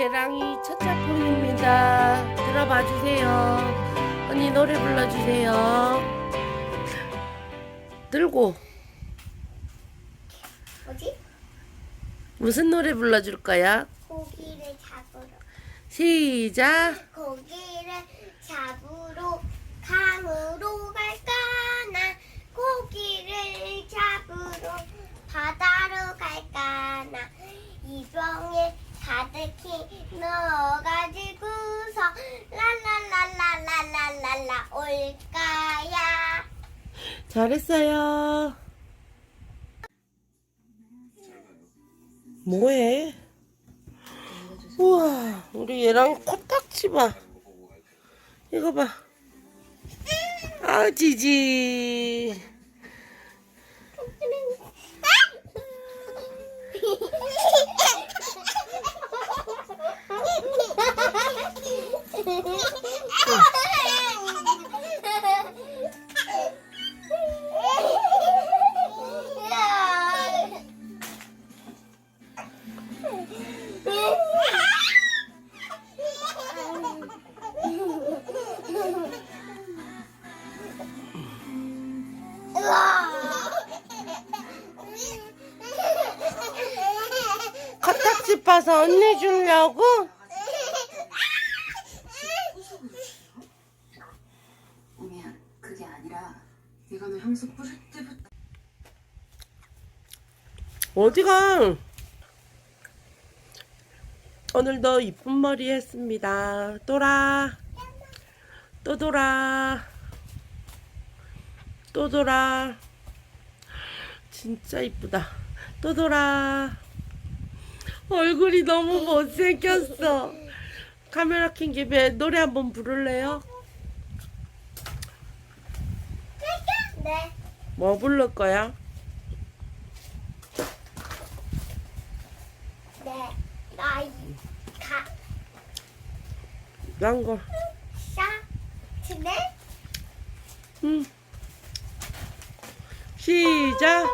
예랑이 첫 작품입니다. 들어봐 주세요. 언니 노래 불러주세요. 들고 뭐지? 무슨 노래 불러줄 거야? 고기를 잡으러 시작. 고기를 잡으러 강으로 갈까나 고기를 잡으러 바다로 갈까 나 이 병에 가득히 넣어가지고서 랄랄랄랄랄랄랄라 올까야 잘했어요. 뭐해? 우와, 우리 얘랑 코딱지 봐. 이거 봐. 아, 지지. 빠서 언니 주려고? 어미야, 그게 아니라 내가 너 향수 뿌릴 때부터 어디가? 오늘도 이쁜 머리 했습니다. 돌아. 또 돌아. 또 돌아. 진짜 이쁘다. 또 돌아. 얼굴이 너무 못생겼어. 카메라 킨 김에 노래 한번 부를래요? 네. 뭐 부를 거야? 네. 나이 가 난 거. 샤트네 응. 시작.